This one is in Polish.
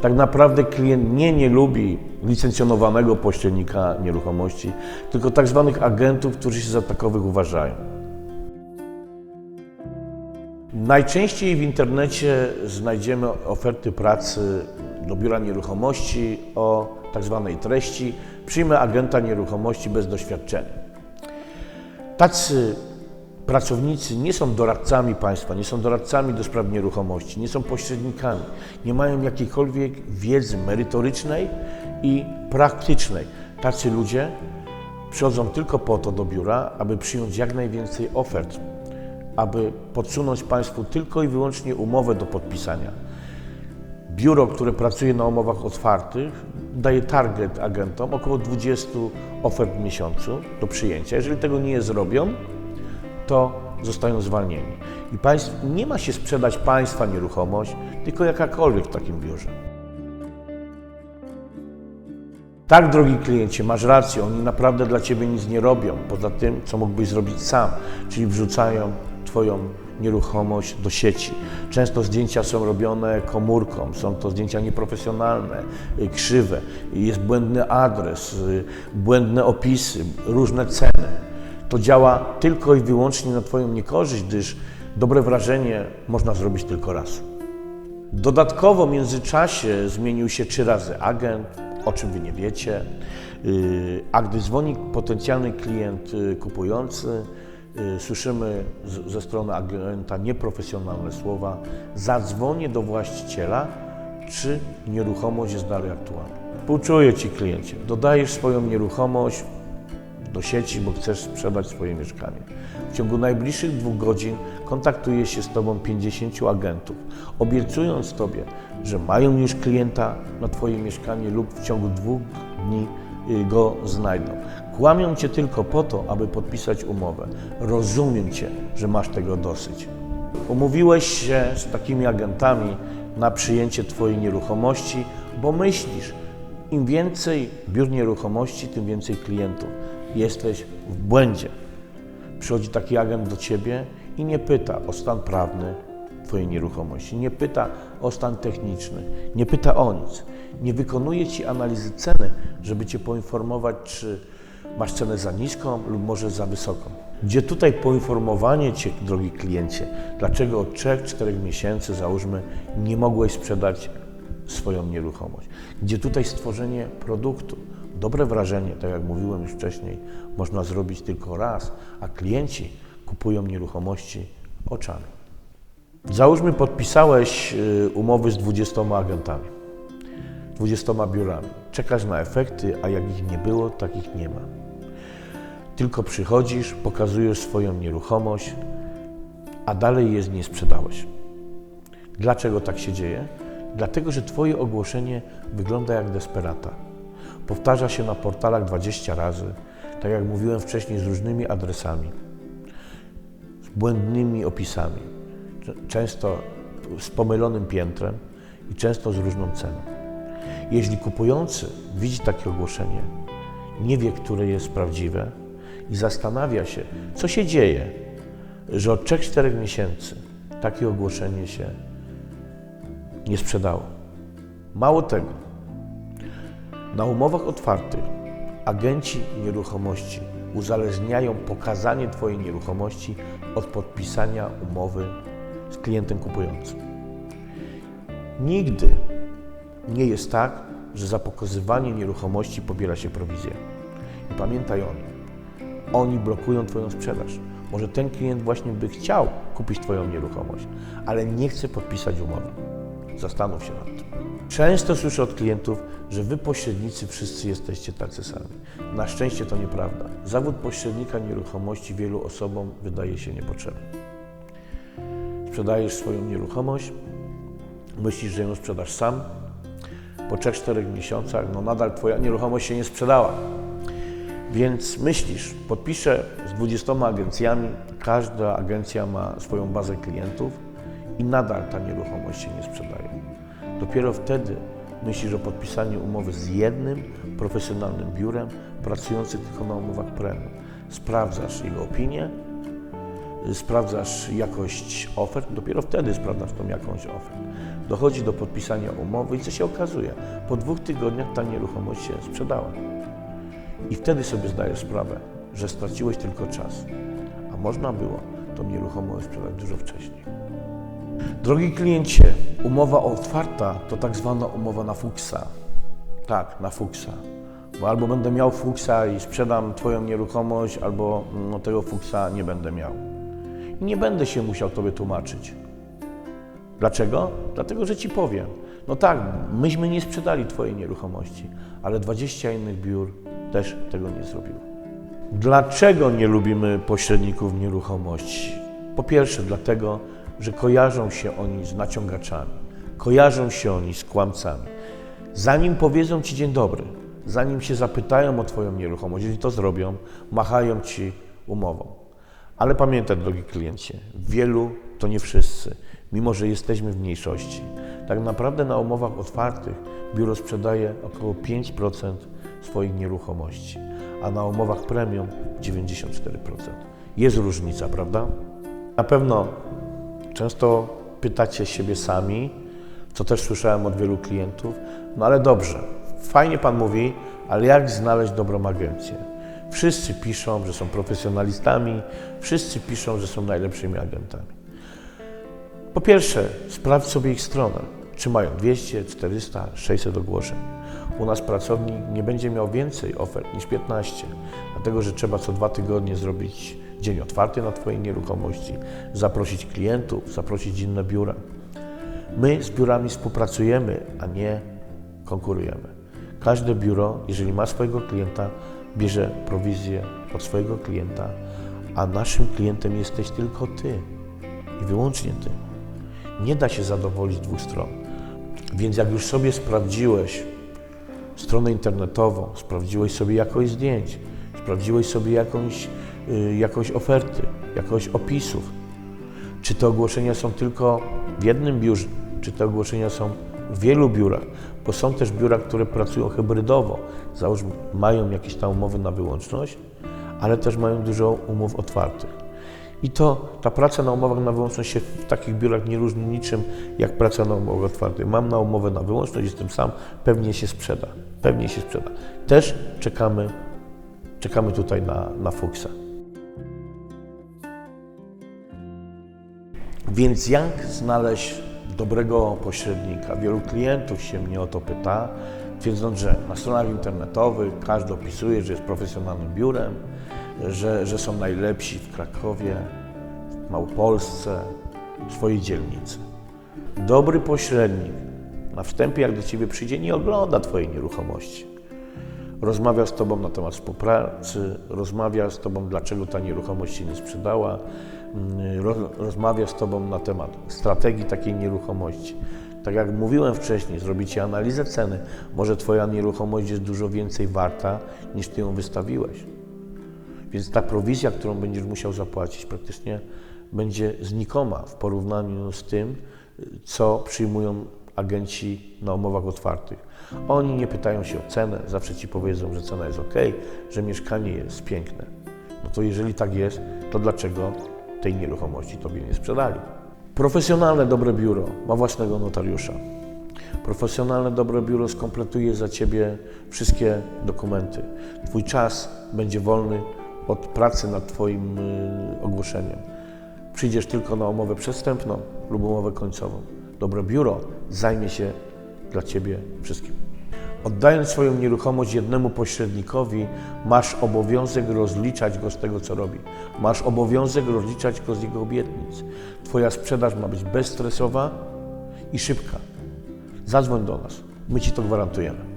Tak naprawdę klient nie, nie lubi licencjonowanego pośrednika nieruchomości, tylko tak zwanych agentów, którzy się za takowych uważają. Najczęściej w internecie znajdziemy oferty pracy do biura nieruchomości o tak zwanej treści przyjmę agenta nieruchomości bez doświadczenia. Tacy pracownicy nie są doradcami państwa, nie są doradcami do spraw nieruchomości, nie są pośrednikami, nie mają jakiejkolwiek wiedzy merytorycznej i praktycznej. Tacy ludzie przychodzą tylko po to do biura, aby przyjąć jak najwięcej ofert, aby podsunąć państwu tylko i wyłącznie umowę do podpisania. Biuro, które pracuje na umowach otwartych, daje target agentom około 20 ofert w miesiącu do przyjęcia. Jeżeli tego nie zrobią, to zostają zwalnieni. I państw, nie ma się sprzedać państwa nieruchomość, tylko jakakolwiek w takim biurze. Tak, drogi kliencie, masz rację, oni naprawdę dla Ciebie nic nie robią, poza tym, co mógłbyś zrobić sam, czyli wrzucają Twoją nieruchomość do sieci. Często zdjęcia są robione komórką, są to zdjęcia nieprofesjonalne, y, krzywe, jest błędny adres, y, błędne opisy, różne ceny. To działa tylko i wyłącznie na Twoją niekorzyść, gdyż dobre wrażenie można zrobić tylko raz. Dodatkowo w międzyczasie zmienił się trzy razy agent, o czym Wy nie wiecie. Yy, A gdy dzwoni potencjalny klient yy, kupujący, yy, słyszymy ze strony agenta nieprofesjonalne słowa zadzwonię do właściciela, czy nieruchomość jest dalej aktualna. Współczuję Ci kliencie, dodajesz swoją nieruchomość do sieci, bo chcesz sprzedać swoje mieszkanie. W ciągu najbliższych dwóch godzin kontaktuje się z Tobą 50 agentów, obiecując Tobie, że mają już klienta na Twoje mieszkanie lub w ciągu dwóch dni y, go znajdą. Kłamią Cię tylko po to, aby podpisać umowę. Rozumiem Cię, że masz tego dosyć. Umówiłeś się z takimi agentami na przyjęcie Twojej nieruchomości, bo myślisz, im więcej biur nieruchomości, tym więcej klientów. Jesteś w błędzie. Przychodzi taki agent do ciebie i nie pyta o stan prawny Twojej nieruchomości, nie pyta o stan techniczny, nie pyta o nic. Nie wykonuje Ci analizy ceny, żeby Cię poinformować, czy masz cenę za niską lub może za wysoką. Gdzie tutaj poinformowanie Cię, drogi kliencie, dlaczego od 3-4 miesięcy, załóżmy, nie mogłeś sprzedać swoją nieruchomość. Gdzie tutaj stworzenie produktu, dobre wrażenie, tak jak mówiłem już wcześniej, można zrobić tylko raz, a klienci kupują nieruchomości oczami. Załóżmy, podpisałeś y, umowy z 20 agentami, 20 biurami. Czekasz na efekty, a jak ich nie było, takich nie ma. Tylko przychodzisz, pokazujesz swoją nieruchomość, a dalej jej nie sprzedałeś. Dlaczego tak się dzieje? Dlatego, że Twoje ogłoszenie wygląda jak desperata. Powtarza się na portalach 20 razy, tak jak mówiłem wcześniej, z różnymi adresami, z błędnymi opisami, często z pomylonym piętrem i często z różną ceną. Jeśli kupujący widzi takie ogłoszenie, nie wie, które jest prawdziwe i zastanawia się, co się dzieje, że od 3-4 miesięcy takie ogłoszenie się nie sprzedało. Mało tego, na umowach otwartych agenci nieruchomości uzależniają pokazanie Twojej nieruchomości od podpisania umowy z klientem kupującym. Nigdy nie jest tak, że za pokazywanie nieruchomości pobiera się prowizję. I pamiętaj o nim. Oni blokują Twoją sprzedaż. Może ten klient właśnie by chciał kupić Twoją nieruchomość, ale nie chce podpisać umowy. Zastanów się nad tym. Często słyszę od klientów, że wy pośrednicy wszyscy jesteście tacy sami. Na szczęście to nieprawda. Zawód pośrednika nieruchomości wielu osobom wydaje się niepotrzebny. Sprzedajesz swoją nieruchomość, myślisz, że ją sprzedasz sam. Po 3-4 miesiącach, no nadal twoja nieruchomość się nie sprzedała. Więc myślisz, podpiszę z 20 agencjami, każda agencja ma swoją bazę klientów i nadal ta nieruchomość się nie sprzedaje. Dopiero wtedy myślisz o podpisaniu umowy z jednym profesjonalnym biurem pracującym tylko na umowach premium. Sprawdzasz jego opinię, sprawdzasz jakość ofert, dopiero wtedy sprawdzasz tą jakość ofert. Dochodzi do podpisania umowy i co się okazuje? Po dwóch tygodniach ta nieruchomość się sprzedała. I wtedy sobie zdajesz sprawę, że straciłeś tylko czas, a można było tą nieruchomość sprzedać dużo wcześniej. Drogi kliencie, umowa otwarta to tak zwana umowa na fuksa. Tak, na fuksa. Bo albo będę miał fuksa i sprzedam Twoją nieruchomość, albo no, tego fuksa nie będę miał. I nie będę się musiał Tobie tłumaczyć. Dlaczego? Dlatego, że Ci powiem. No tak, myśmy nie sprzedali Twojej nieruchomości, ale 20 innych biur też tego nie zrobiło. Dlaczego nie lubimy pośredników nieruchomości? Po pierwsze, dlatego, że kojarzą się oni z naciągaczami, kojarzą się oni z kłamcami. Zanim powiedzą Ci dzień dobry, zanim się zapytają o Twoją nieruchomość, jeżeli to zrobią, machają Ci umową. Ale pamiętaj, drogi kliencie, wielu to nie wszyscy, mimo że jesteśmy w mniejszości. Tak naprawdę na umowach otwartych biuro sprzedaje około 5% swoich nieruchomości, a na umowach premium 94%. Jest różnica, prawda? Na pewno często pytacie siebie sami, co też słyszałem od wielu klientów, no ale dobrze, fajnie Pan mówi, ale jak znaleźć dobrą agencję? Wszyscy piszą, że są profesjonalistami, wszyscy piszą, że są najlepszymi agentami. Po pierwsze, sprawdź sobie ich stronę. Czy mają 200, 400, 600 ogłoszeń. U nas pracownik nie będzie miał więcej ofert niż 15, dlatego że trzeba co dwa tygodnie zrobić dzień otwarty na Twojej nieruchomości, zaprosić klientów, zaprosić inne biura. My z biurami współpracujemy, a nie konkurujemy. Każde biuro, jeżeli ma swojego klienta, bierze prowizję od swojego klienta, a naszym klientem jesteś tylko Ty i wyłącznie Ty. Nie da się zadowolić dwóch stron. Więc jak już sobie sprawdziłeś stronę internetową, sprawdziłeś sobie jakość zdjęć, sprawdziłeś sobie jakąś, y, jakość oferty, jakość opisów, czy te ogłoszenia są tylko w jednym biurze, czy te ogłoszenia są w wielu biurach, bo są też biura, które pracują hybrydowo. Załóżmy, mają jakieś tam umowy na wyłączność, ale też mają dużo umów otwartych. I to ta praca na umowach na wyłączność się w takich biurach nie różni niczym jak praca na umowach otwartych. Mam na umowę na wyłączność, jestem sam, pewnie się sprzeda. Pewnie się sprzeda. Też czekamy, czekamy tutaj na, na Fuchsa. Więc jak znaleźć dobrego pośrednika? Wielu klientów się mnie o to pyta, twierdząc, że na stronach internetowych każdy opisuje, że jest profesjonalnym biurem, że, że są najlepsi w Krakowie, w Małopolsce, w swojej dzielnicy. Dobry pośrednik na wstępie, jak do Ciebie przyjdzie, nie ogląda Twojej nieruchomości. Rozmawia z Tobą na temat współpracy, rozmawia z Tobą, dlaczego ta nieruchomość się nie sprzedała, mm, roz, rozmawia z Tobą na temat strategii takiej nieruchomości. Tak jak mówiłem wcześniej, zrobicie analizę ceny. Może Twoja nieruchomość jest dużo więcej warta, niż Ty ją wystawiłeś. Więc ta prowizja, którą będziesz musiał zapłacić, praktycznie będzie znikoma w porównaniu z tym, co przyjmują agenci na umowach otwartych. Oni nie pytają się o cenę, zawsze ci powiedzą, że cena jest ok, że mieszkanie jest piękne. No to jeżeli tak jest, to dlaczego tej nieruchomości tobie nie sprzedali? Profesjonalne dobre biuro ma własnego notariusza. Profesjonalne dobre biuro skompletuje za ciebie wszystkie dokumenty. Twój czas będzie wolny od pracy nad Twoim y, ogłoszeniem. Przyjdziesz tylko na umowę przestępną lub umowę końcową. Dobre biuro zajmie się dla Ciebie wszystkim. Oddając swoją nieruchomość jednemu pośrednikowi, masz obowiązek rozliczać go z tego, co robi. Masz obowiązek rozliczać go z jego obietnic. Twoja sprzedaż ma być bezstresowa i szybka. Zadzwoń do nas. My Ci to gwarantujemy.